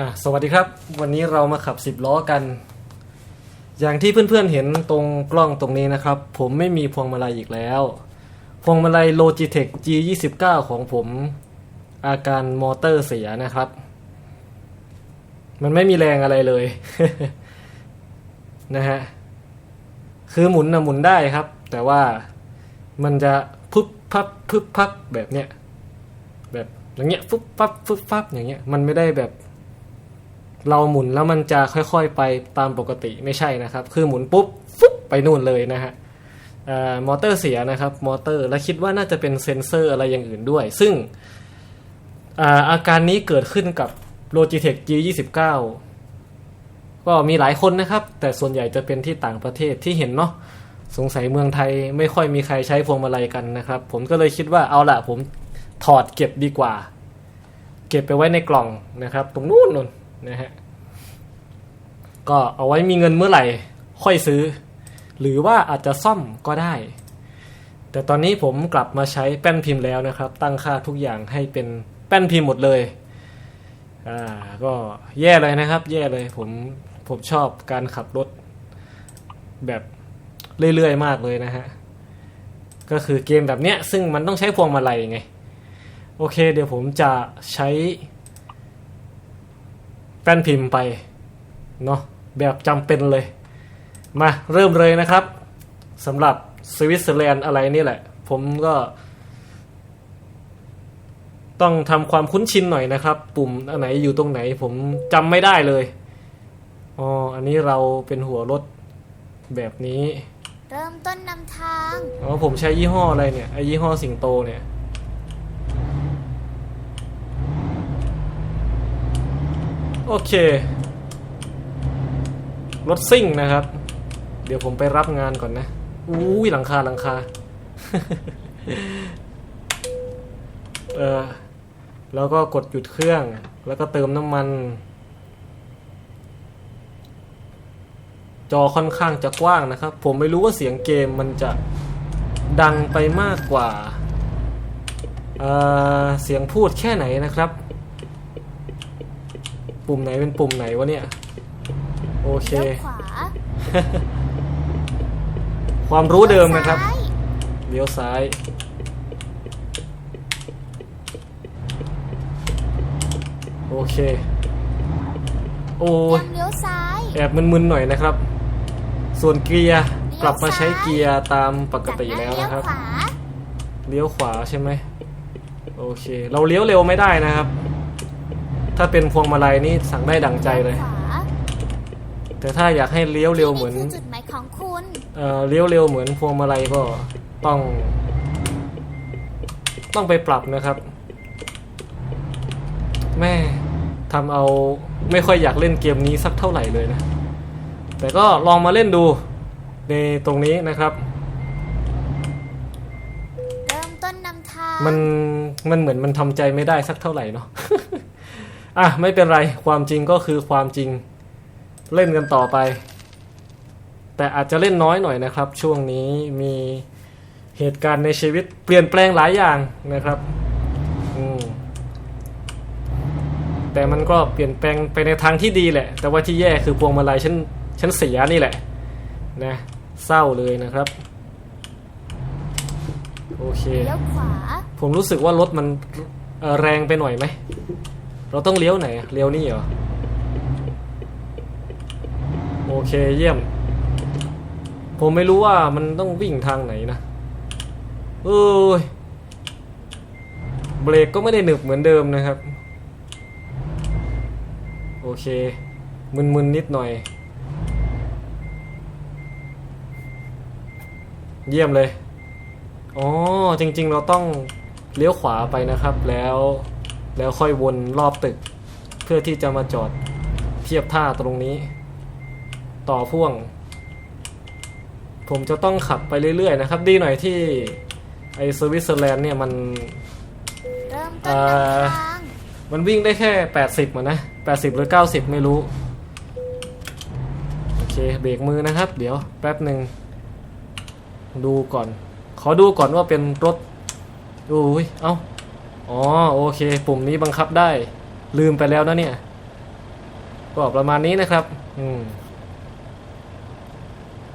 อะสวัสดีครับ วันนี้เรามาขับ10ล้อกัน อย่างที่เพื่อนๆเห็นตรงกล้องตรงนี้นะครับ ผมไม่มีพวงมาลัยอีกแล้ว พวงมาลัย Logitech G29 ของผมอาการมอเตอร์เสียนะครับ มันไม่มีแรงอะไรเลย นะฮะ คือหมุนนะหมุนได้ครับ แต่ว่ามันจะพึบพับพึบพับแบบเนี้ยแบบอย่างเงี้ยฟุบฟับฟุบฟับอย่างเงี้ยมันไม่ได้แบบ เราหมุนแล้วมันจะค่อยๆไปตามปกติไม่ใช่นะครับ คือหมุนปุ๊บฟุ๊บไปนู่นเลยนะฮะมอเตอร์เสียนะครับมอเตอร์และคิดว่าน่าจะเป็นเซ็นเซอร์อะไรอย่างอื่นด้วย ซึ่งอาอาการนี้เกิดขึ้นกับ Logitech G29 ก็มีหลายคนนะครับ แต่ส่วนใหญ่จะเป็นที่ต่างประเทศที่เห็นเนาะสงสัยเมืองไทยไม่ค่อยมีใครใช้พวงมาลัยกันนะครับ ผมก็เลยคิดว่าเอาละผมถอดเก็บดีกว่า เก็บไปไว้ในกล่องนะครับ ตรงนู้นนู่น นะฮะก็เอาไว้มีเงินเมื่อไหร่ค่อยซื้อ หรือว่าอาจจะซ่อมก็ได้ แต่ตอนนี้ผมกลับมาใช้แป้นพิมพ์แล้วนะครับ ตั้งค่าทุกอย่างให้เป็นแป้นพิมพ์หมดเลยอ่าก็แย่เลยนะครับ แย่เลยผมผมชอบการขับรถแบบเรื่อยๆมากเลยนะฮะก็คือเกมแบบเนี้ยซึ่งมันต้องใช้พวงมาลัยไง โอเค เดี๋ยวผมจะใช้ แป้นพิมพ์ไปเนาะแบบจำเป็นเลย มาเริ่มเลยนะครับสำหรับสวิตเซอร์แลนด์อะไรนี่แหละ ผมก็ ต้องทำความคุ้นชินหน่อยนะครับ ปุ่มอันไหนอยู่ตรงไหน ผมจำไม่ได้เลยอ๋ออันนี้เราเป็นหัวรถแบบนี้ เริ่มต้นนำทางอ๋อผมใช้ยี่ห้ออะไรเนี่ยไอยี่ห้อสิงโตเนี่ย โอเค รถซิ่งนะครับ เดี๋ยวผมไปรับงานก่อนนะอุ้ยหลังคาหลังคา เออ แล้วก็กดหยุดเครื่อง แล้วก็เติมน้ำมัน จอค่อนข้างจะกว้างนะครับ ผมไม่รู้ว่าเสียงเกมมันจะดังไปมากกว่าเเสียงพูดแค่ไหนนะครับ ปุ่มไหนเป็นปุ่มไหนวะเนี่ย โอเคเลี้ยวขวาความรู้เดิมนะครับ ซ้ายเลี้ยวซ้าย โอเค โอ้ย ยังเลี้ยวซ้าย แอบมึนๆหน่อยนะครับ ส่วนเกียร์กลับมาใช้เกียร์ตามปกติแล้วนะครับจากนั้นเลี้ยวขวาใช่ไหม โอเค เราเลี้ยวเร็วไม่ได้นะครับ ถ้าเป็นพวงมาลัยนี่สั่งได้ดังใจเลยขวาแต่ถ้าอยากให้เลี้ยวเร็วเหมือนที่คือจุดหมายของคุณเอ่อเลี้ยวเร็วเหมือนพวงมาลัยก็ต้อง ต้องไปปรับนะครับ แม่ทำเอาไม่ค่อยอยากเล่นเกมนี้สักเท่าไหร่เลยนะ แต่ก็ลองมาเล่นดูในตรงนี้นะครับ เริ่มต้นนำทางมันมันเหมือนมันทำใจไม่ได้สักเท่าไหร่เนาะ อะไม่เป็นไรความจริงก็คือความจริงเล่นกันต่อไป แต่อาจจะเล่นน้อยหน่อยนะครับ ช่วงนี้มีเหตุการณ์ในชีวิตเปลี่ยนแปลงหลายอย่างนะครับอืมแต่มันก็เปลี่ยนแปลงไปในทางที่ดีแหละ แต่ว่าที่แย่คือพวงมาลัยฉันฉันเสียนี่แหละนะเศร้าเลยนะครับโอเคเลี้ยวขวาผมรู้สึกว่ารถมันเอ่อแรงไปหน่อยไหม เราต้องเลี้ยวไหนเลี้ยวนี่เหรอ โอเคเยี่ยม ผมไม่รู้ว่ามันต้องวิ่งทางไหนนะเอ้ยเบรกก็ไม่ได้หนึบเหมือนเดิมนะครับ โอเค มึนๆนิดหน่อย เยี่ยมเลยอ๋อจริงๆเราต้องเลี้ยวขวาไปนะครับแล้ว แล้วค่อยวนรอบตึก เพื่อที่จะมาจอดเทียบท่าตรงนี้ ต่อพ่วง ผมจะต้องขับไปเรื่อยๆนะครับ ดีหน่อยที่ไอสวิตเซอร์แลนด์เนี่ยมันเริ่มต้นเอ่อนำทางมันวิ่งได้แค่ 80มันนะ 80 หรือ 90 ไม่รู้ โอเคเบรกมือนะครับ เดี๋ยวแป๊บหนึ่ง ดูก่อน ขอดูก่อนว่าเป็นรถอุ้ย เอ้า อ๋อโอเค ปุ่มนี้บังคับได้ ลืมไปแล้วนะเนี่ย ก็ประมาณนี้นะครับ อืม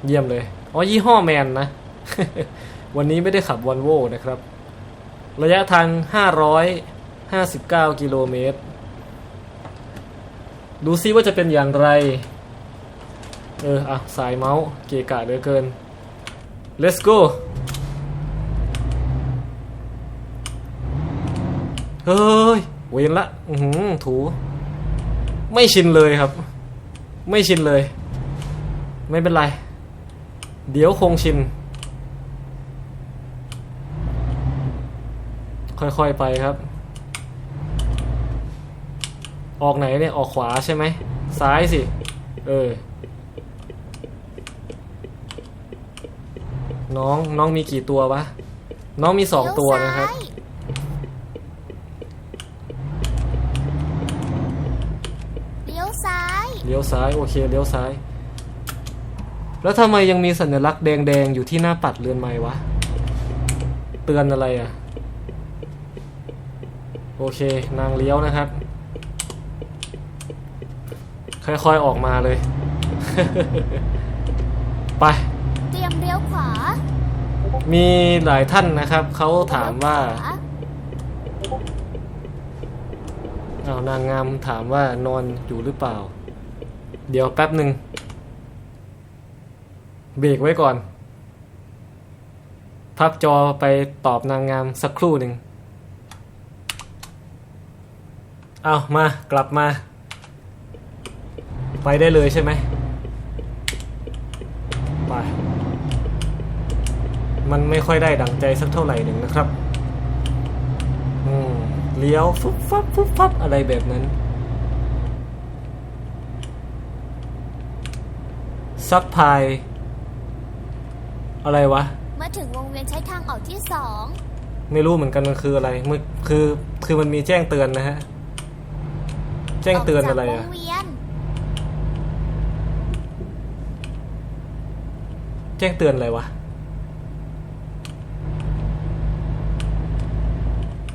เยี่ยมเลย อ๋อ ยี่ห้อแมนนะ วันนี้ไม่ได้ขับวอลโวนะครับ ระยะทาง 559 กิโลเมตร ดูซิว่าจะเป็นอย่างไร เออ อะ สายเมาส์เกะกะเหลือเกิน let's go ฮ้ย เวนละอือหืถู ไม่ชินเลยครับ ไม่ชินเลย ไม่เป็นไร เดี๋ยวคงชิน ค่อยๆไปครับ ออกไหนเนี่ย ออกขวาใช่ไหม ซ้ายสิ เออ น้องน้องมีกี่ตัววะ น้องมีสองตัวนะครับ เลี้ยวซ้าย เลี้ยวซ้ายโอเคเลี้ยวซ้าย แล้วทำไมยังมีสัญลักษณ์แดงๆอยู่ที่หน้าปัดเรือนไม้วะ เตือนอะไรอะ โอเคนางเลี้ยวนะครับ ค่อยๆออกมาเลย ไป เตรียมเลี้ยวขวา มีหลายท่านนะครับ เขาถามว่าเลี้ยขวเอานางงามถามว่านอนอยู่หรือเปล่า เดี๋ยวแป๊บหนึ่งเบรกไว้ก่อน พับจอไปตอบนางงามสักครู่หนึ่ง เอามากลับมา ไปได้เลยใช่ไหมไปมันไม่ค่อยได้ดังใจสักเท่าไหร่หนึ่งนะครับ อืมเลี้ยวฟุบฟับฟุบฟับอะไรแบบนั้น ซับพายอะไรวะ เมื่อถึงวงเวียนใช้ทางออกที่สองไม่รู้เหมือนกันมันคืออะไรมันคือคือมันมีแจ้งเตือนนะฮะ แจ้งเตือนอะไรกจากวอะงเวียนแจ้งเตือนอะไรวะ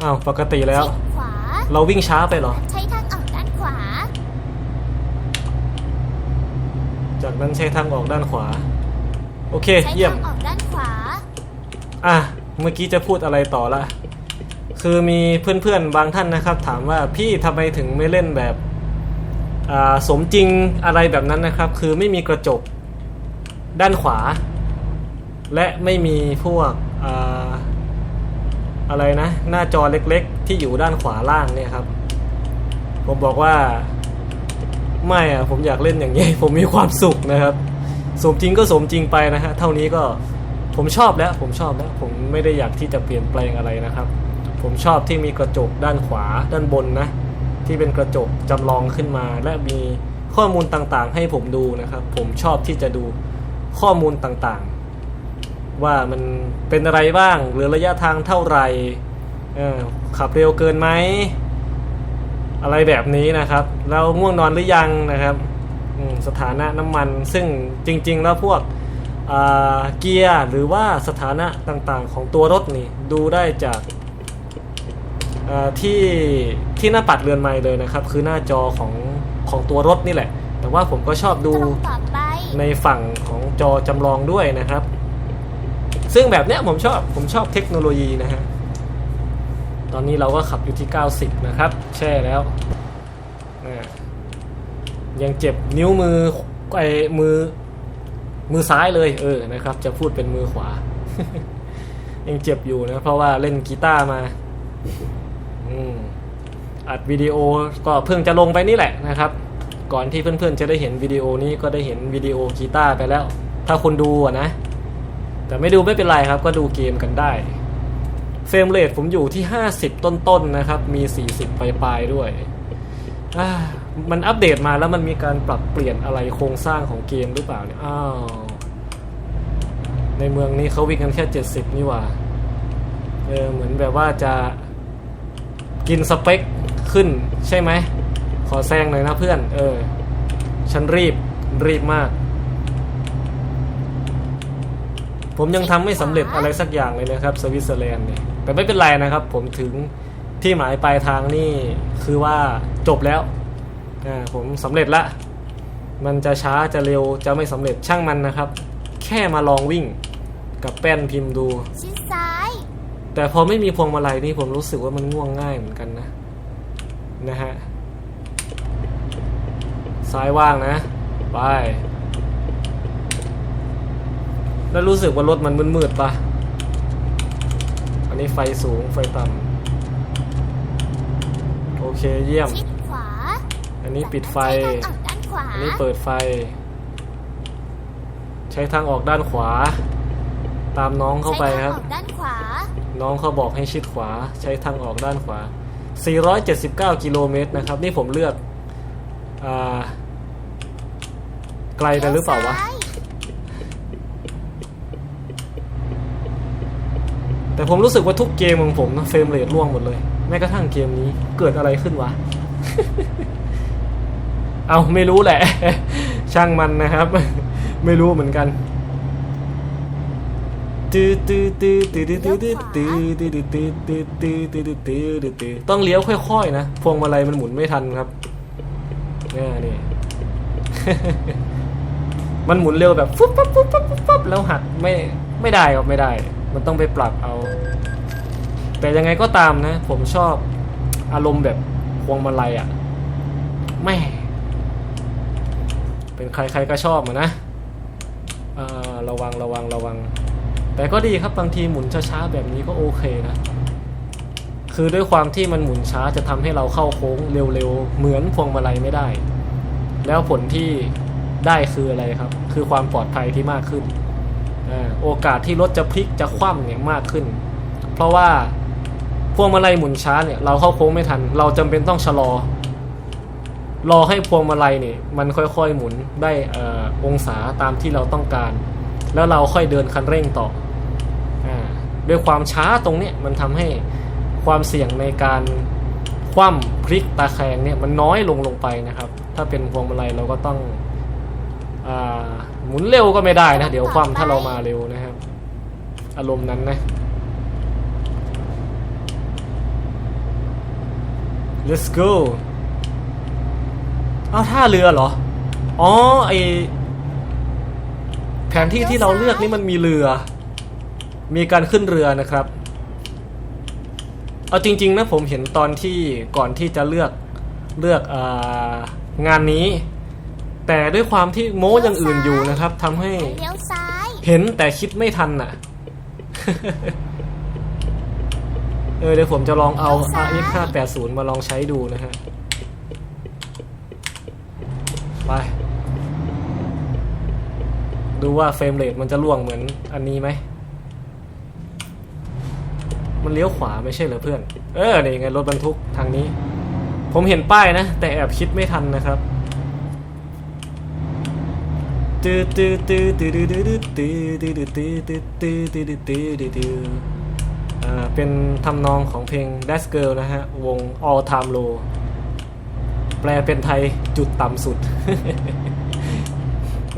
อ้าวปกติแล้ว ชิดขวาเราวิ่งช้าไปเหรอ ใช้ทางออกด้านขวา จากนั้นใช้ทางออกด้านขวา โอเค ใช้เยี่ยม ทางออกด้านขวา อะ เมื่อกี้จะพูดอะไรต่อละ คือมีเพื่อนๆบางท่านนะครับ ถามว่าพี่ทำไมถึงไม่เล่นแบบอ่าสมจริงอะไรแบบนั้นนะครับ คือไม่มีกระจกด้านขวา และไม่มีพวกอ่าอะไรนะ หน้าจอเล็กๆ ที่อยู่ด้านขวาล่างเนี่ยครับ ผมบอกว่า ไม่อะผมอยากเล่นอย่างนี้ผมมีความสุขนะครับ สมจริงก็สมจริงไปนะฮะเท่านี้ก็ผมชอบแล้ว ผมชอบแล้ว ผมไม่ได้อยากที่จะเปลี่ยนแปลงอะไรนะครับ ผมชอบที่มีกระจกด้านขวาด้านบนนะ ที่เป็นกระจกจำลองขึ้นมา และมีข้อมูลต่างๆ ให้ผมดูนะครับ ผมชอบที่จะดูข้อมูลต่างๆ ว่ามันเป็นอะไรบ้างหรือระยะทางเท่าไหร่ขับเร็วเกินไหม อะไรแบบนี้นะครับแล้วง่วงนอนหรือยังนะครับอืมสถานะน้ำมัน ซึ่งจริง ๆ แล้วพวกอ่าเกียร์หรือว่าสถานะต่างๆ ของตัวรถนี่ดูได้จากอ่าที่ที่หน้าปัดเรือนไม้เลยนะครับ คือหน้าจอของของตัวรถนี่แหละ แต่ว่าผมก็ชอบดูตรงต่อไปในฝั่งของจอจำลองด้วยนะครับ ซึ่งแบบเนี้ยผมชอบผมชอบเทคโนโลยีนะฮะต อนนี้เราก็ขับอยู่ที่ 90 นะครับ แช่แล้ว ยังเจ็บนิ้วมือไอ้มือ มือซ้ายเลยเออนะครับ จะพูดเป็นมือขวา ยังเจ็บอยู่นะ เพราะว่าเล่นกีตาร์มาอืมอัดวิดีโอก็เพิ่งจะลงไปนี่แหละนะครับ ก่อนที่เพื่อนๆจะได้เห็นวิดีโอนี้ก็ได้เห็นวิดีโอกีตาร์ไปแล้ว ถ้าคุณดูนะ แต่ไม่ดูไม่เป็นไรครับ ก็ดูเกมกันได้ เฟรมเรทผมอยู่ที่ 50 ต้นๆนนะครับ มี 40 ปลายๆด้วยอ่ามันอัปเดตมาแล้วมันมีการปรับเปลี่ยนอะไรโครงสร้างของเกมหรือเปล่าเนี่ย อ้าว ในเมืองนี้เขาวิ่งกันแค่ 70 นี่ว่า เออ เหมือนแบบว่าจะกินสเปคขึ้นใช่ไหม ขอแซงหน่อยนะเพื่อน เออ ฉันรีบ รีบมากผมยังทำไม่สำเร็จอะไรสักอย่างเลยนะครับสวิตเซอร์แลนด์เนี่ย แต่ไม่เป็นไรนะครับ ผมถึงที่หมายปลายทางนี่คือว่าจบแล้วอ่าผมสำเร็จละ มันจะช้าจะเร็วจะไม่สำเร็จช่างมันนะครับ แค่มาลองวิ่งกับแป้นพิมพ์ดู ชิดซ้าย แต่พอไม่มีพวงมาลัยนี่ผมรู้สึกว่ามันง่วงง่ายเหมือนกันนะ นะฮะ ซ้ายว่างนะ ไป แล้วรู้สึกว่ารถมันมืดๆปะอั นนี้ไฟสูงไฟต่ำโอเคเยี่ยม ชิดขวาอันนี้ปิดไฟ จากนั้นใช้ทางออกด้านขวาอันนี้เปิดไฟ ใช้ทางออกด้านขวา ตามน้องเข้าไปครับ ใช้ทางออกด้านขวา น้องเขาบอกให้ชิดขวา ใช้ทางออกด้านขวา 479 กิโลเมตรนะครับ นี่ผมเลือก อ่า ไกลไปหรือเปล่าวะซ้ย แต่ผมรู้สึกว่าทุกเกมของผมเฟรมเรทล่วงหมดเลย แม้กระทั่งเกมนี้เกิดอะไรขึ้นวะ เอาไม่รู้แหละ ช่างมันนะครับ ไม่รู้เหมือนกันต้องเลี้ยวค่อยๆนะ พวงมาลัยมันหมุนไม่ทันครับนี่นี่มันหมุนเร็วแบบปุ๊บปุ๊บปุ๊บปุ๊บแล้วหักไม่ไม่ได้ครับไม่ได้ มันต้องไปปรับเอา แต่ยังไงก็ตามนะ ผมชอบอารมณ์แบบพวงมาลัยอะแม่เป็นใครใครก็ชอบอะนะอ่อระวังระวังระวัง แต่ก็ดีครับบางทีหมุนช้าๆแบบนี้ก็โอเคนะ คือด้วยความที่มันหมุนช้าจะทำให้เราเข้าโค้งเร็วๆ เหมือนพวงมาลัยไม่ได้ แล้วผลที่ได้คืออะไรครับ คือความปลอดภัยที่มากขึ้น โอกาสที่รถจะพลิกจะคว่ำเนี่ยมากขึ้น เพราะว่าพวงมาลัยหมุนช้าเนี่ยเราเข้าโค้งไม่ทัน เราจำเป็นต้องชะลอ รอให้พวงมาลัยเนี่ยมันค่อยๆหมุนได้อองศาตามที่เราต้องการ แล้วเราค่อยเดินคันเร่งต่ออด้วยความช้าตรงเนี้ยมันทำให้ความเสี่ยงในการคว่ำพลิกตาแคงเนี่ยมันน้อยลงลงไปนะครับ ถ้าเป็นพวงมาลัยเราก็ต้องอ หมุนเร็วก็ไม่ได้นะ เดี๋ยวคว่ำถ้าเรามาเร็วนะครับ อารมณ์นั้นนะ let's go เอาท่าเรือเหรอ อ๋อไอแผนที่ที่เราเลือกนี่มันมีเรือ มีการขึ้นเรือนะครับ เอาจริง ๆ นะผมเห็นตอนที่ก่อนที่จะเลือกเลือกอางานนี้ แต่ด้วยความที่โม้อย่างอื่นอยู่นะครับทำให้เลี้ยวซ้ายเห็นแต่คิดไม่ทันน่ะ เออเดี๋ยวผมจะลองเอา RX 580มาลองใช้ดูนะฮะ ไป ดูว่าเฟรมเรทมันจะล่วงเหมือนอันนี้ไหม มันเลี้ยวขวาไม่ใช่เหรอเพื่อน เออนี่ไงรถบรรทุกทางนี้ ผมเห็นป้ายนะ แต่แอบคิดไม่ทันนะครับ ตื้อตื้อตื้อตื้อตื้อตื้อตื้อตื้อตื้อตื้อตื้อตื้อตื้อตื้อตื้อตื้ออ่าเป็นทำนองของเพลง Dash Girl นะฮะ วง All Time Low แปลเป็นไทยจุดต่ำสุด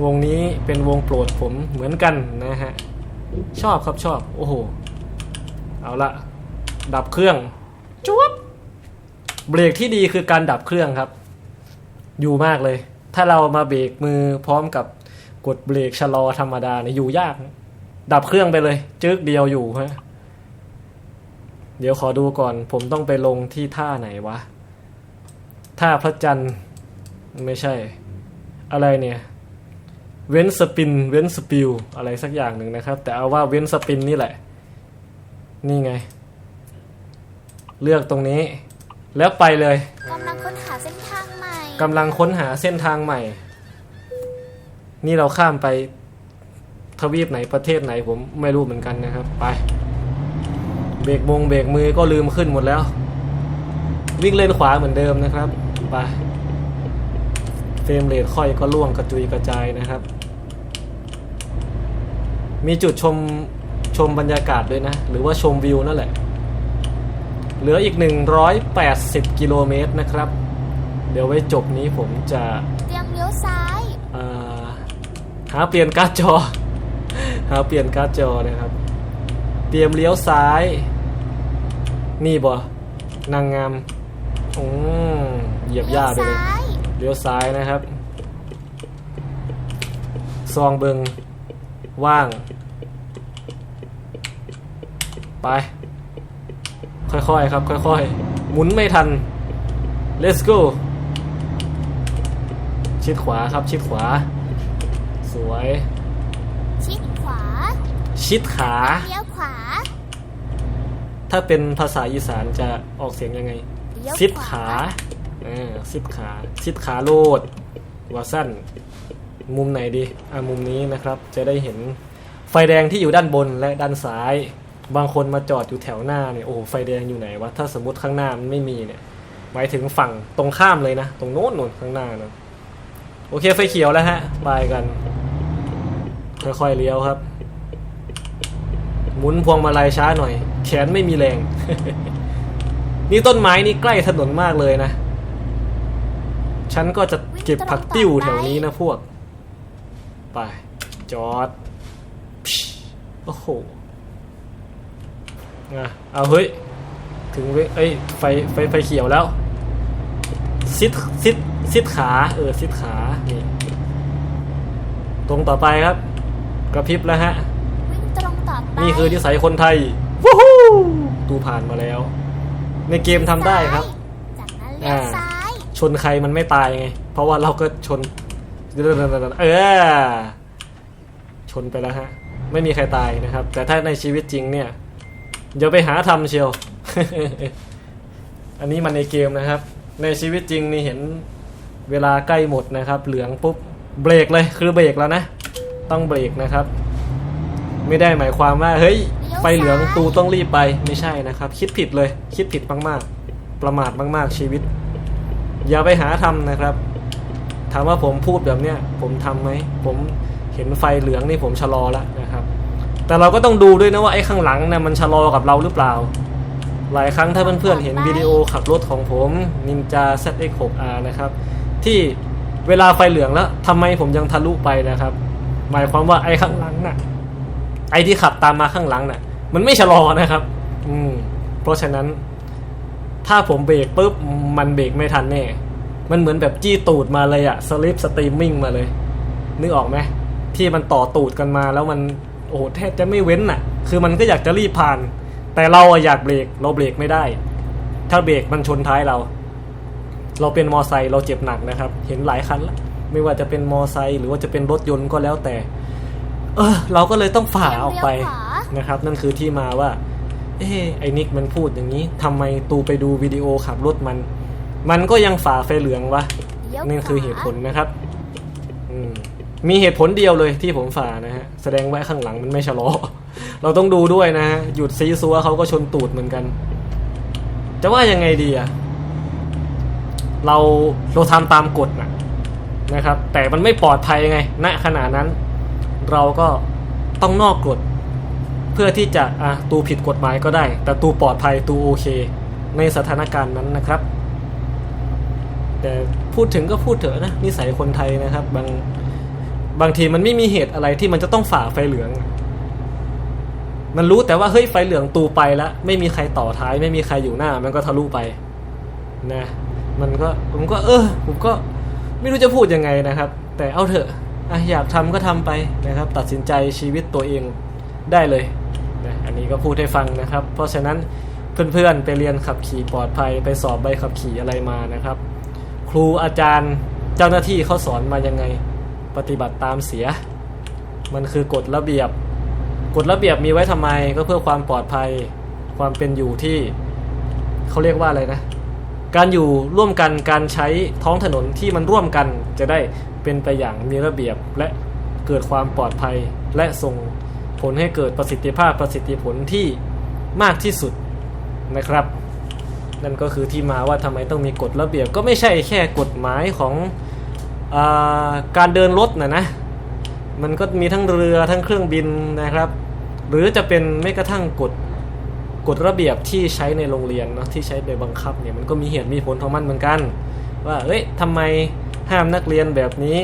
วงนี้เป็นวงโปรดผมเหมือนกันนะฮะ ชอบครับชอบ โอ้โห เอาละดับเครื่องจวบเบรกที่ดีคือการดับเครื่องครับ อยู่มากเลย ถ้าเรามาเบรกมือพร้อมกับ กดเบรกชะลอธรรมดาเนี่ยอยู่ยาก ดับเครื่องไปเลย จึ๊กเดียวอยู่ฮะเดี๋ยวขอดูก่อน ผมต้องไปลงที่ท่าไหนวะ ท่าพระจันทร์ไม่ใช่ อะไรเนี่ยเว้นสปินเว้นสปิลอะไรสักอย่างหนึ่งนะครับ แต่เอาว่าเว้นสปินนี่แหละ นี่ไง เลือกตรงนี้ แล้วไปเลยกำลังค้นหาเส้นทางใหม่กำลังค้นหาเส้นทางใหม่ นี่เราข้ามไปทวีปไหนประเทศไหนผมไม่รู้เหมือนกันนะครับ ไป เบรกมงเบรกมือก็ลืมขึ้นหมดแล้ว วิ่งเลนขวาเหมือนเดิมนะครับ ไปเฟรมเรทค่อยก็ล่วงกระจุยกระจายนะครับ มีจุดชมชมบรรยากาศด้วยนะ หรือว่าชมวิวนั่นแหละ เหลืออีก 180 กิโลเมตรนะครับ เดี๋ยวไว้จบนี้ผมจะเตรียมเลี้ยวซ้าย หาเปลี่ยนการ์ดจอ หาเปลี่ยนการ์ดจอนะครับ เตรียมเลี้ยวซ้าย นี่บ่นางงามอืมเหยียบหญ้าไปเลยเลี้ยวซ้ายนะครับ ซองเบิงว่าง ไป ค่อยๆครับ ค่อยๆ หมุนไม่ทัน let's go ชิดขวาครับ ชิดขวา วย ชิดขวา ชิดขา เลี้ยวขวา ถ้าเป็นภาษาอีสานจะออกเสียงยังไง เลี้ยวซิดขวขาเออซิดขาซิดขาโลดว่าสั้น มุมไหนดี อะ มุมนี้นะครับ จะได้เห็นไฟแดงที่อยู่ด้านบนและด้านซ้าย บางคนมาจอดอยู่แถวหน้าเนี่ย โอ้โหไฟแดงอยู่ไหนวะ ถ้าสมมติข้างหน้ามันไม่มีเนี่ย หมายถึงฝั่งตรงข้ามเลยนะ ตรงโน้นนู่นข้างหน้านะ โอเคไฟเขียวแล้วฮะ ไปกัน ค่อยๆเลี้ยวครับ หมุนพวงมาลัยช้าหน่อย แขนไม่มีแรง นี่ต้นไม้นี่ใกล้ถนนมากเลยนะ ฉันก็จะเก็บผักติ้วแถวนี้นะพวก ไป จอดพิชโอ้โหอะเอาเฮ้ย ถึงเว้ยเอ้ยไฟไฟไฟเขียวแล้ว ซิดซิดซิดขา เออ ซิดขา นี่ ตรงต่อไปครับ กระพริบแล้วฮะ วิ่งตรงต่อไปนี่คือนิสัยคนไทยวู้ฮู้ตูผ่านมาแล้ว ในเกมทำได้ครับ จากนั้นเลี้ยวซ้ายชนใครมันไม่ตายไง เพราะว่าเราก็ชน เออ ชนไปแล้วฮะ ไม่มีใครตายนะครับ แต่ถ้าในชีวิตจริงเนี่ยอย่าไปหาทำเชียว อันนี้มันในเกมนะครับ ในชีวิตจริงนี่เห็นเวลาใกล้หมดนะครับ เหลืองปุ๊บ เบรกเลย คือเบรกแล้วนะ ต้องเบรกนะครับ ไม่ได้หมายความว่า เฮ้ย ไฟเหลืองตูต้องรีบไปไม่ใช่นะครับ คิดผิดเลย คิดผิดมากๆ ประมาทมากๆชีวิต อย่าไปหาทำนะครับ ถามว่าผมพูดแบบเนี้ยผมทำไหมผมเห็นไฟเหลืองนี่ผมชะลอแล้วนะครับ แต่เราก็ต้องดูด้วยนะว่าไอ้ข้างหลังเนี่ยมันชะลอกับเราหรือเปล่า หลายครั้งถ้าเพื่อนๆเห็นวิดีโอขับรถของผม Ninja ZX6R นะครับ ที่เวลาไฟเหลืองแล้วทำไมผมยังทะลุไปนะครับ หมายความว่าไอ้ข้างหลังน่ะ ไอ้ที่ขับตามมาข้างหลังน่ะ มันไม่ชะลอนะครับ อืม เพราะฉะนั้น ถ้าผมเบรกปุ๊บมันเบรกไม่ทันแน่มันเหมือนแบบจี้ตูดมาเลยอะสลิปสตรีมมิ่งมาเลย นึกออกไหมที่มันต่อตูดกันมาแล้วมันโอ้โหแทบจะไม่เว้นน่ะ คือมันก็อยากจะรีบผ่าน แต่เราอะอยากเบรกเราเบรกไม่ได้ ถ้าเบรกมันชนท้ายเรา เราเป็นมอไซค์เราเจ็บหนักนะครับ เห็นหลายคันแล้ว ไม่ว่าจะเป็นมอไซค์หรือว่าจะเป็นรถยนต์ก็แล้วแต่ เออ เราก็เลยต้องฝ่าออกไปเลี้ยวขวานะครับ นั่นคือที่มาว่า เอ้ไอ้นิกมันพูดอย่างนี้ทำไมตูไปดูวิดีโอขับรถมัน มันก็ยังฝ่าไฟเหลืองวะเลี้ยวนั่นขวาคือเหตุผลนะครับอืมมีเหตุผลเดียวเลยที่ผมฝ่านะฮะ แสดงว่าข้างหลังมันไม่ชะลอ เราต้องดูด้วยนะฮะ หยุดซีซัวเขาก็ชนตูดเหมือนกัน จะว่ายังไงดีอะเราเราทำตามกฎนะ นะครับ แต่มันไม่ปลอดภัยไงณขณะนั้น เราก็ต้องนอกกฎ เพื่อที่จะอะตูผิดกฎหมายก็ได้ แต่ตูปลอดภัยตูโอเค ในสถานการณ์นั้นนะครับ แต่พูดถึงก็พูดเถอะนะนิสัยคนไทยนะครับ บางบางทีมันไม่มีเหตุอะไรที่มันจะต้องฝ่าไฟเหลือง มันรู้แต่ว่าเฮ้ยไฟเหลืองตูไปแล้วไม่มีใครต่อท้าย ไม่มีใครอยู่หน้า มันก็ทะลุไปนะ มันก็ผมก็ เออ ผมก็ ไม่รู้จะพูดยังไงนะครับ แต่เอาเถอะอะอยากทำก็ทำไปนะครับ ตัดสินใจชีวิตตัวเองได้เลยนะอันนี้ก็พูดให้ฟังนะครับ เพราะฉะนั้นเพื่อนๆไปเรียนขับขี่ปลอดภัยไปสอบใบขับขี่อะไรมานะครับ ครูอาจารย์เจ้าหน้าที่เขาสอนมายังไงปฏิบัติตามเสีย มันคือกฎระเบียบ กฎระเบียบมีไว้ทำไมก็เพื่อความปลอดภัยความเป็นอยู่ที่เขาเรียกว่าอะไรนะ การอยู่ร่วมกันการใช้ท้องถนนที่มันร่วมกันจะได้เป็นไปอย่างมีระเบียบและเกิดความปลอดภัยและส่งผลให้เกิดประสิทธิภาพประสิทธิผลที่มากที่สุดนะครับ นั่นก็คือที่มาว่าทำไมต้องมีกฎระเบียบก็ไม่ใช่แค่กฎหมายของอาการเดินรถนะนะ มันก็มีทั้งเรือทั้งเครื่องบินนะครับ หรือจะเป็นไม่กระทั่งกฎ กฎระเบียบที่ใช้ในโรงเรียนเนาะที่ใช้ไปบังคับเนี่ยมันก็มีเหตุมีผลของมันเหมือนกัน ว่าเอ้ยทำไมห้ามนักเรียนแบบนี้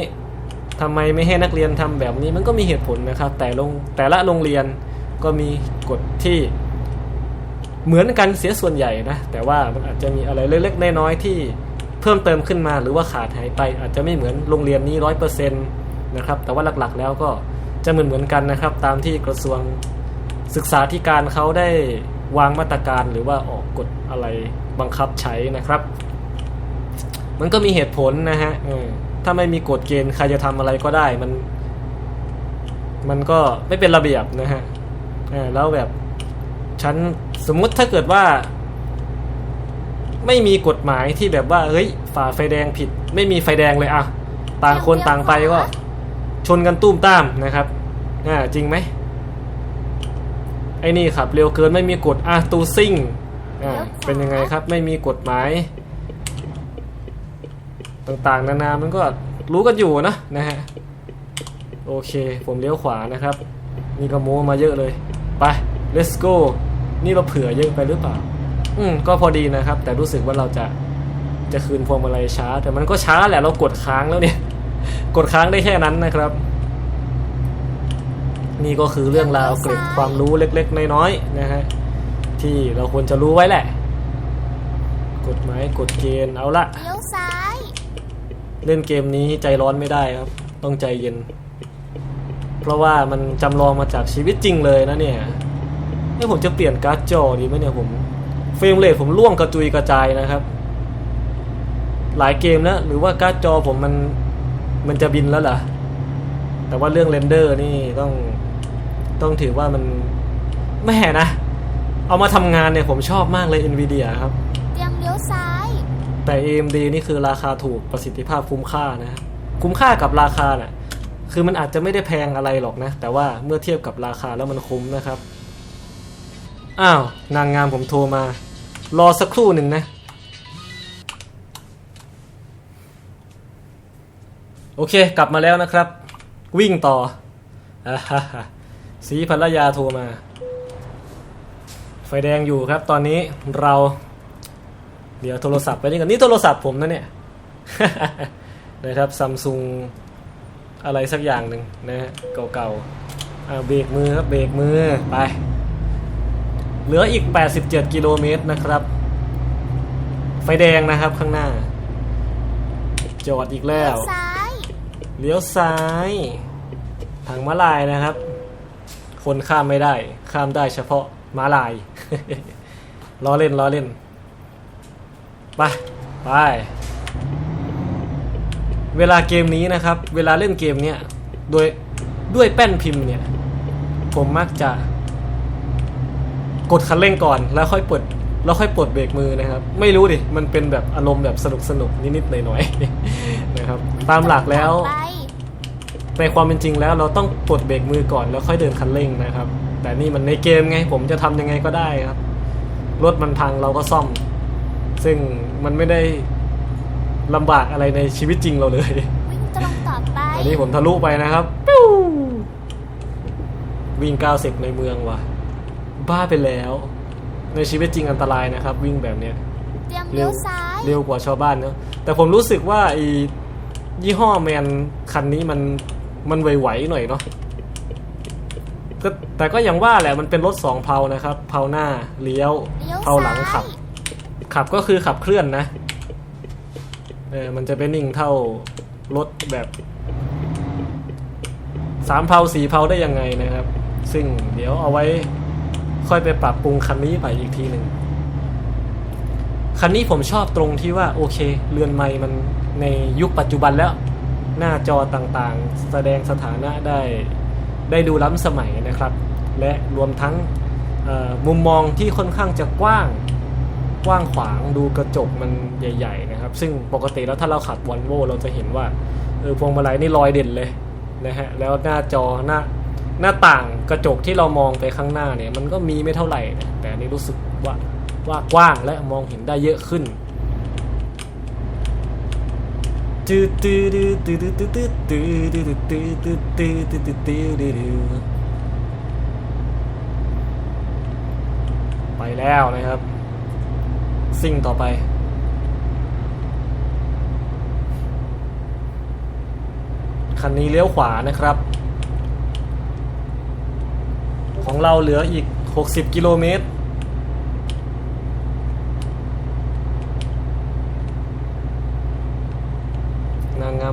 ทำไมไม่ให้นักเรียนทำแบบนี้มันก็มีเหตุผลนะครับ แต่โรงแต่ละโรงเรียนก็มีกฎที่เหมือนกันเสียส่วนใหญ่นะแต่ว่ามันอาจจะมีอะไรเล็กๆน้อยๆที่เพิ่มเติมขึ้นมาหรือว่าขาดหายไป อาจจะไม่เหมือนโรงเรียนนี้ร้อยเปอร์เซ็นต์นะครับแต่ว่าหลักๆแล้วก็จะเหมือนเหมือนกันนะครับ ตามที่กระทรวงศึกษาธิการเขาได้ วางมาตรการหรือว่าออกกฎอะไรบังคับใช้นะครับ มันก็มีเหตุผลนะฮะเออถ้าไม่มีกฎเกณฑ์ใครจะทำอะไรก็ได้มัน มันก็ไม่เป็นระเบียบนะฮะเออแล้วแบบฉันสมมุติถ้าเกิดว่า ไม่มีกฎหมายที่แบบว่าเฮ้ยฝ่าไฟแดงผิด ไม่มีไฟแดงเลยอะต่างคนต่างไปก็ชนกันตุ้มตามนะครับอ่าจริงไหม ไอ้นี่ครับเร็วเกินไม่มีกฎอะตูซิ่งอ่าเป็นยังไงครับไม่มีกฎหมาย ต่างๆ นานามันก็รู้กันอยู่นะนะฮะโอเค ผมเลี้ยวขวานะครับนี่ก็โม้มาเยอะเลย ไป let's go นี่เราเผื่อเยอะไปหรือเปล่า อืมก็พอดีนะครับ แต่รู้สึกว่าเราจะจะคืนพวงมาลัยช้า แต่มันก็ช้าแหละเรากดค้างแล้วเนี่ย กดค้างได้แค่นั้นนะครับ นี่ก็คือเรื่องราวเกร็ดความรู้เล็กๆน้อยๆนะฮะที่เราควรจะรู้ไว้แหละ กฎหมายกฎเกณฑ์เอาละเลี้ยวซ้ายเล่นเกมนี้ใจร้อนไม่ได้ครับ ต้องใจเย็น เพราะว่ามันจำลองมาจากชีวิตจริงเลยนะเนี่ยนี่ผมจะเปลี่ยนการ์ดจอดีไหมเนี่ยผมเฟรมเรทผมล่วงกระจุยกระจายนะครับ หลายเกมแล้วหรือว่าการ์ดจอผมมันมันจะบินแล้วล่ะ แต่ว่าเรื่องเรนเดอร์นี่ต้อง ต้องถือว่ามันแม่นะ เอามาทำงานเนี่ยผมชอบมากเลย NVIDIA ครับ เตรียมเลี้ยวซ้าย แต่ AMD นี่คือราคาถูกประสิทธิภาพคุ้มค่านะ คุ้มค่ากับราคาน่ะ คือมันอาจจะไม่ได้แพงอะไรหรอกนะ แต่ว่าเมื่อเทียบกับราคาแล้วมันคุ้มนะครับ อ้าว นางงามผมโทรมา รอสักครู่หนึ่งนะ โอเค กลับมาแล้วนะครับ วิ่งต่ออ่าฮ่าฮ่า สีภรรยาโทรมา ไฟแดงอยู่ครับ ตอนนี้เรา เดี๋ยวโทรศัพท์ไปนี่กันนี่โทรศัพท์ผมนะเนี่ยนะครับซัมซุงอะไรสักอย่างหนึ่งนะฮะเก่าๆอ่าเบรกมือครับเบรกมือไป เหลืออีก 87 กิโลเมตรนะครับ ไฟแดงนะครับข้างหน้า จอดอีกแล้เลี้ยววซ้าย เลี้ยวซ้าย ทางม้าลายนะครับ คนข้ามไม่ได้ ข้ามได้เฉพาะม้าลายล้อเล่นล้อเล่น ไป ไป เวลาเกมนี้นะครับ เวลาเล่นเกมเนี้ยโดยด้วยแป้นพิมพ์เนี่ย ผมมักจะ กดคันเร่งก่อนแล้วค่อยปลดแล้วค่อยปลดเบรกมือนะครับ ไม่รู้ดิ มันเป็นแบบอารมณ์แบบสนุกสนุกนิดๆหน่อยๆนะครับ ตามหลักแล้ว ในความเป็นจริงแล้วเราต้องปลดเบรกมือก่อนแล้วค่อยเดินคันเร่งนะครับ แต่นี่มันในเกมไง ผมจะทำยังไงก็ได้ครับ รถมันพังเราก็ซ่อม ซึ่งมันไม่ได้ลำบากอะไรในชีวิตจริงเราเลยวิ่งตรงต่อไปอันนี้ผมทะลุไปนะครับปิ้ววิ่ง90ในเมืองว่ะ บ้าไปแล้ว ในชีวิตจริงอันตรายนะครับ วิ่งแบบเนี้ยเตรียมเลี้ยวซ้ายเร็วกว่าชาวบ้านเนอะแต่ผมรู้สึกว่าไอ้ยี่ห้อแมนคันนี้มัน มันไหวๆหน่อยเนาะก็แต่ก็อย่างว่าแหละมันเป็นรถสองเพลานะครับเพลาหน้าเลี้ยวเลี้ยวเพลาหลังซ้ายขับ ขับก็คือขับเคลื่อนนะเออมันจะเป็นนิ่งเท่ารถแบบสามเพลาสี่เพลาได้ยังไงนะครับ ซึ่งเดี๋ยวเอาไว้ค่อยไปปรับปรุงคันนี้ไปอีกทีหนึ่งคันนี้ผมชอบตรงที่ว่าโอเค เรือนไม้มันในยุคปัจจุบันแล้ว หน้าจอต่างๆ แสดงสถานะได้ได้ดูล้ำสมัยนะครับ และรวมทั้งมุมมองที่ค่อนข้างจะกว้างกว้างขวางดูกระจกมันใหญ่ ๆ นะครับ ซึ่งปกติแล้วถ้าเราขับวอลโวเราจะเห็นว่าเออพวงมาลัยนี่ลอยเด่นเลยนะฮะแล้วหน้าจอหน้าหน้าต่างกระจกที่เรามองไปข้างหน้าเนี่ยมันก็มีไม่เท่าไหร่นะแต่นนี้รู้สึกว่าว่ากว้างและมองเห็นได้เยอะขึ้น ตื้อตื้อตื้อตื้อตื้อตื้อตื้อตื้อตื้อตื้อตื้อตื้อตื้อตื้อตื้อไปแล้วนะครับสิ่งต่อไปคันนี้เลี้ยวขวานะครับของเราเหลืออีก60กิโลเมตร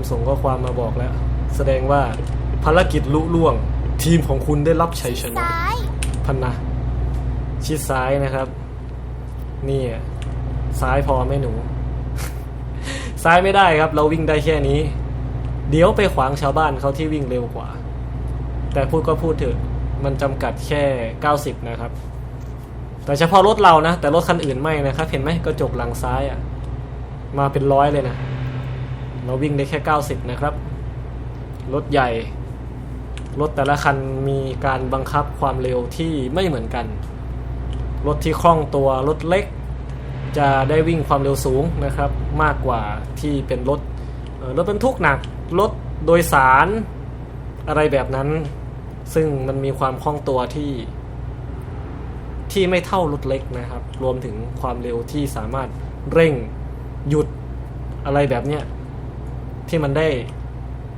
ามส่งข้อความมาบอกแล้ว แสดงว่าภารกิจลุล่วง ทีมของคุณได้รับชัยชนะซ้ายพันนะชิดซ้ายนะครับ นี่อะซ้ายพอไหม่หนู ซ้ายไม่ได้ครับ เราวิ่งได้แค่นี้ เดี๋ยวไปขวางชาวบ้านเขาที่วิ่งเร็วกว่า แต่พูดก็พูดเถอะ มันจำกัดแค่ 90 นะครับ แต่เฉพาะรถเรานะ แต่รถคันอื่นไม่นะครับ เห็นไหมกระจกหลังซ้ายอะ่ะ มาเป็นร้อยเลยนะ เราวิ่งได้แค่ 90 นะครับ รถใหญ่ รถแต่ละคันมีการบังคับความเร็วที่ไม่เหมือนกัน รถที่คล่องตัวรถเล็ก จะได้วิ่งความเร็วสูงนะครับ มากกว่าที่เป็นรถรถบรรทุกหนัก รถโดยสารอะไรแบบนั้น ซึ่งมันมีความคล่องตัวที่ที่ไม่เท่ารถเล็กนะครับ รวมถึงความเร็วที่สามารถเร่งหยุดอะไรแบบเนี้ย ที่มันได้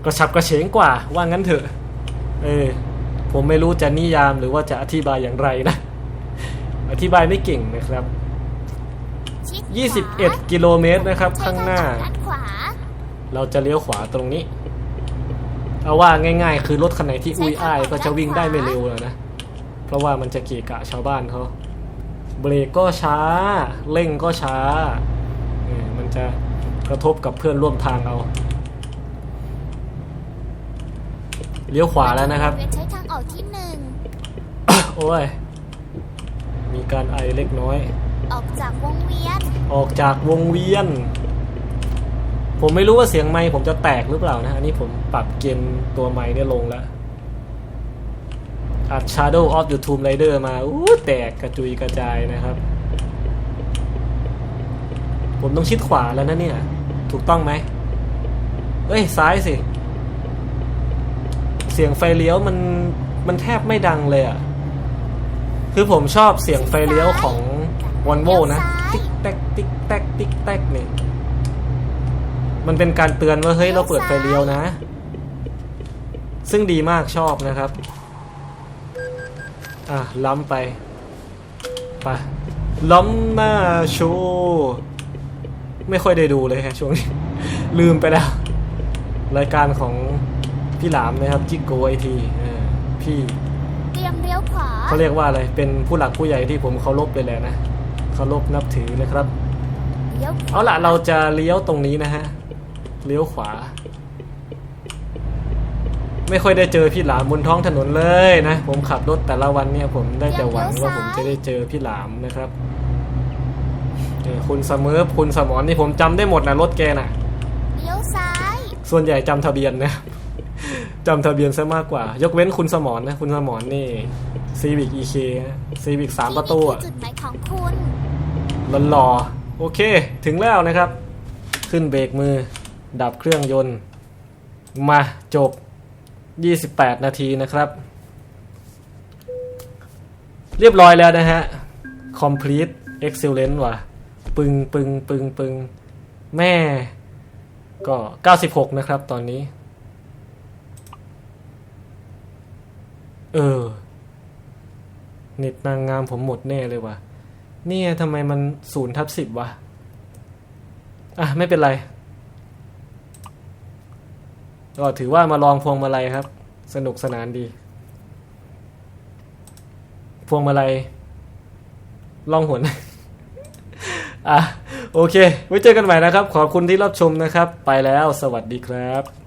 กระฉับกระเฉงกว่า ว่างั้นเถอะ เออ ผมไม่รู้จะนิยามหรือว่าจะอธิบายอย่างไรนะ อธิบายไม่เก่งนะครับ 21 กิโลเมตรนะครับ ข้างหน้า เราจะเลี้ยวขวาตรงนี้ เอาว่าง่ายๆ คือรถคันไหนที่อุ้ยอ้ายก็จะวิ่งได้ไม่เร็วแล้วนะ เพราะว่ามันจะเกะกะชาวบ้านเขาเบรกก็ช้า เร่งก็ช้า มันจะกระทบกับเพื่อนร่วมทางเอา เลี้ยวขวาแล้วนะครับเวียนใช้ทางออกที่หนึ่งโอ้ย มีการไอเล็กน้อย ออกจากวงเวียน ออกจากวงเวียน ผมไม่รู้ว่าเสียงไมค์ผมจะแตกหรือเปล่านะ อันนี้ผมปรับเกณฑ์ตัวไมค์เนี่ยลงแล้ว อัด Shadow of the Tomb Raider มา อู้แตกกระจุยกระจายนะครับ ผมต้องชิดขวาแล้วนะเนี่ย ถูกต้องไหมเอ้ย ซ้ายสิ เสียงไฟเลี้ยวมันมันแทบไม่ดังเลยอะคือผมชอบเสียงไฟเลี้ยวของวอลโวนะ ติ๊กแตกติ๊กแตกติ๊กแตกเนี่ยมันเป็นการเตือนว่าเฮ้ยเราเปิดไฟเลี้ยวนะ ซึ่งดีมากชอบนะครับ อะล้ำไปไปล้ำหน้าโชว์ไม่ค่อยได้ดูเลยฮะช่วงนี้ ลืมไปแล้ว รายการของ พี่หลามนะครับจิกโกไอทีพี่เตรียมเลี้ยวขวาเขาเรียกว่าอะไรเป็นผู้หลักผู้ใหญ่ที่ผมเคารพเลยแหละนะเคารพนับถือเลยครับเลี้ยวขวาเอาล่ะเราจะเลี้ยวตรงนี้นะฮะเลี้ยวขวา ไม่ค่อยได้เจอพี่หลามบนท้องถนนเลยนะ ผมขับรถแต่ละวันเนี่ยผมได้แต่หวังว่าผมจะได้เจอพี่หลามนะครับเออคุณเสมอคุณสมอนนี่ผมจำได้หมดนะรถแกน่ะเลี้ยวซ้าย ส่วนใหญ่จำทะเบียนนะ จำทะเบียนซะมากกว่า ยกเว้นคุณสมอนนะ คุณสมอนนี่ซีวิกอีเคซีวิกสามประตูที่อะนี่คือจุดหมายของคุณหล่อๆโอเค ถึงแล้วนะครับ ขึ้นเบรกมือ ดับเครื่องยนต์ มาจบ 28 นาทีนะครับ เรียบร้อยแล้วนะฮะ complete excellent ว่ะ ปึงปึงปึงปึงแม่ ก็ 96 นะครับตอนนี้ เออ เน็ตนางงามผมหมดแน่เลยว่ะ เนี่ยทำไมมันศูนย์ทับสิบวะ อะ ไม่เป็นไร ก็ถือว่ามาลองพวงมาลัยครับ สนุกสนานดี พวงมาลัยลองหนอะ โอเค ไว้เจอกันใหม่นะครับ ขอบคุณที่รับชมนะครับ ไปแล้ว สวัสดีครับ